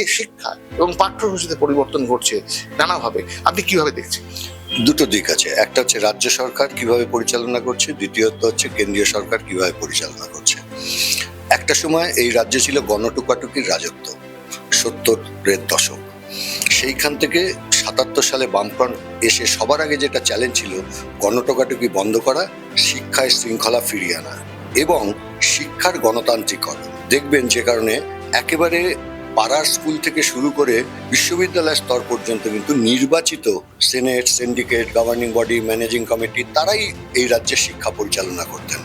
এই শিক্ষা এবং পাঠ্যসূচিতে পরিবর্তন ঘটছে নানাভাবে। আপনি কীভাবে দেখছেন? দুটো দিক আছে। একটা হচ্ছে রাজ্য সরকার কীভাবে পরিচালনা করছে, দ্বিতীয়ত হচ্ছে কেন্দ্রীয় সরকার কীভাবে পরিচালনা করছে। একটা সময় এই রাজ্যে ছিল গণটুকাটুকির রাজত্ব, সত্তরের দশক। সেইখান থেকে সাতাত্তর সালে বামফ্রন্ট এসে সবার আগে যেটা চ্যালেঞ্জ ছিল, গণটকাটুকি বন্ধ করা, শিক্ষায় শৃঙ্খলা ফিরিয়ে আনা এবং শিক্ষার গণতান্ত্রিকরণ। দেখবেন যে কারণে একেবারে পাড়ার স্কুল থেকে শুরু করে বিশ্ববিদ্যালয় স্তর পর্যন্ত কিন্তু নির্বাচিত senate syndicate governing body managing committee তারাই এই রাজ্যের শিক্ষা পরিচালনা করতেন।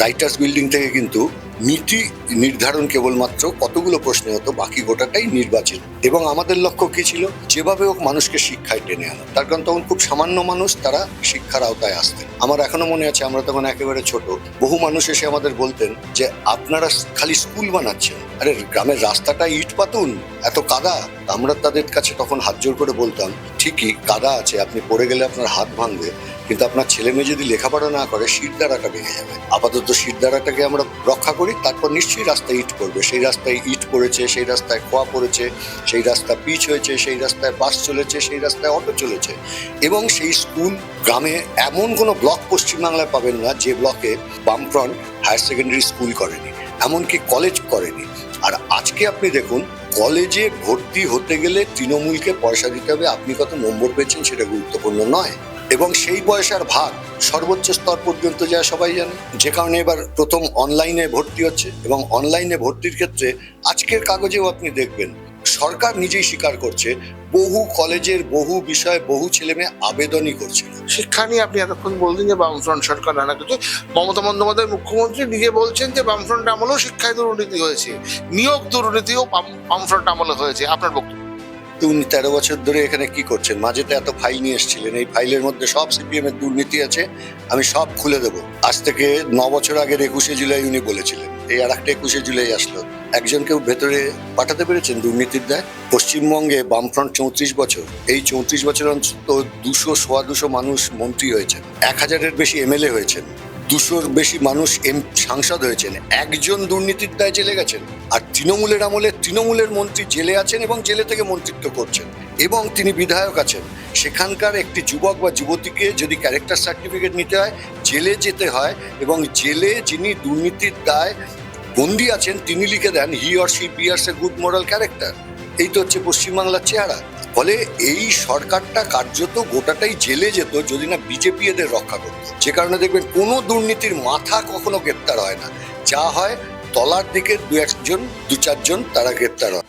রাইটার্স বিল্ডিং থেকে কিন্তু নীতি নির্ধারণ কেবলমাত্র কতগুলো প্রশ্ন হতো, বাকি গোটাটাই নির্বাচিত এবং আমাদের লক্ষ্য কি ছিল? যেভাবে হোক মানুষকে শিক্ষায় টেনে আনা। তার কারণ তখন খুব সামান্য মানুষ তারা শিক্ষার আওতায় আসতেন। আমার এখনও মনে আছে, আমরা তখন একেবারে ছোট। বহু মানুষ এসে আমাদের বলতেন যে, আপনারা খালি স্কুল বানাচ্ছেন। আরে, গ্রামের রাস্তাটা ইট পাতুন, এত কাদা। আমরা তাদের কাছে তখন হাত জোর করে বলতাম, ঠিকই, কাদা আছে, আপনি পড়ে গেলে আপনার হাত ভাঙবে। কিন্তু আপনার ছেলে মেয়ে যদি লেখাপড়া না করে শিরদাঁড়াটা ভেঙে যাবে। আপাতত শিরদাঁড়াটাকে আমরা রক্ষা করি তারপর নিশ্চয়ই রাস্তায় ইট পড়বে। সেই রাস্তায় ইট পড়েছে, সেই রাস্তায় খোয়া পড়েছে, সেই রাস্তা পিচ হয়েছে, সেই রাস্তায় বাস চলেছে, সেই রাস্তায় অটো চলেছে। এবং সেই স্কুল গ্রামে এমন কোনো ব্লক পশ্চিমবাংলায় পাবেন না, যে ব্লকে বামফ্রন্ট হায়ার সেকেন্ডারি স্কুল করেনি, এমনকি কলেজ করেনি। আর আজকে আপনি দেখুন, কলেজে ভর্তি হতে গেলে তৃণমূলকে পয়সা দিতে হবে। আপনি কত নম্বর পেয়েছেন সেটা গুরুত্বপূর্ণ নয়। এবং সেই পয়সার ভাগ সর্বোচ্চ স্তর পর্যন্ত যায়, সবাই জানে। যে কারণে এবার প্রথম অনলাইনে ভর্তি হচ্ছে এবং অনলাইনে ভর্তির ক্ষেত্রে আজকের কাগজেও আপনি দেখবেন, সরকার নিজেই স্বীকার করছে, বহু কলেজের বহু বিষয়ে বহু ছেলে মেয়ে আবেদনই করছে শিক্ষা নিয়ে আপনি এতক্ষণ বললেন যে বামফ্রন্ট সরকার নানা কিছু। মমতা বন্দ্যোপাধ্যায় মুখ্যমন্ত্রী নিজে বলছেন যে বামফ্রন্ট আমলেও শিক্ষায় দুর্নীতি হয়েছে। নিয়োগ দুর্নীতিও বাম- বামফ্রন্ট আমলে হয়েছে। আপনার বক্তব্য? উনি তেরো বছর ধরে এখানে কি করছেন? মাঝে তো এত ফাইল নিয়ে এসেছিলেন। এই ফাইলের মধ্যে সব সিপিএম এর দুর্নীতি আছে, আমি সব খুলে দেবো। আজ থেকে ন বছর আগের একুশে জুলাই উনি বলেছিলেন। এই আর একটা একুশে জুলাই আসলো। একজনকেও ভেতরে পাঠাতে পেরেছেন দুর্নীতির দায়? পশ্চিমবঙ্গে বামফ্রন্ট চৌত্রিশ বছর। এই চৌত্রিশ বছর অন্তত দুশো, সোয়া দুশো মানুষ মন্ত্রী হয়েছেন। এক হাজারের বেশি এমএলএ হয়েছেন। দুশোর বেশি মানুষ এম সাংসদ হয়েছেন। একজন দুর্নীতির দায় জেলে গেছেন। আর তৃণমূলের আমলে তৃণমূলের মন্ত্রী জেলে আছেন এবং জেলে থেকে মন্ত্রিত্ব করছেন এবং তিনি বিধায়ক আছেন। সেখানকার একটি যুবক বা যুবতীকে যদি ক্যারেক্টার সার্টিফিকেট নিতে হয়, জেলে যেতে হয় এবং জেলে যিনি দুর্নীতির দায় বন্দি আছেন, তিনি লিখে দেন he or she bears a good moral character এই তো হচ্ছে পশ্চিমবাংলার চেহারা। ফলে এই সরকারটা কার্যত গোটাটাই জেলে যেত যদি না বিজেপি এদের রক্ষা করত। যে কারণে দেখবেন কোনো দুর্নীতির মাথা কখনো গ্রেপ্তার হয় না। যা হয় তলার দিকে দু একজন দু চারজন তারা গ্রেপ্তার হয়।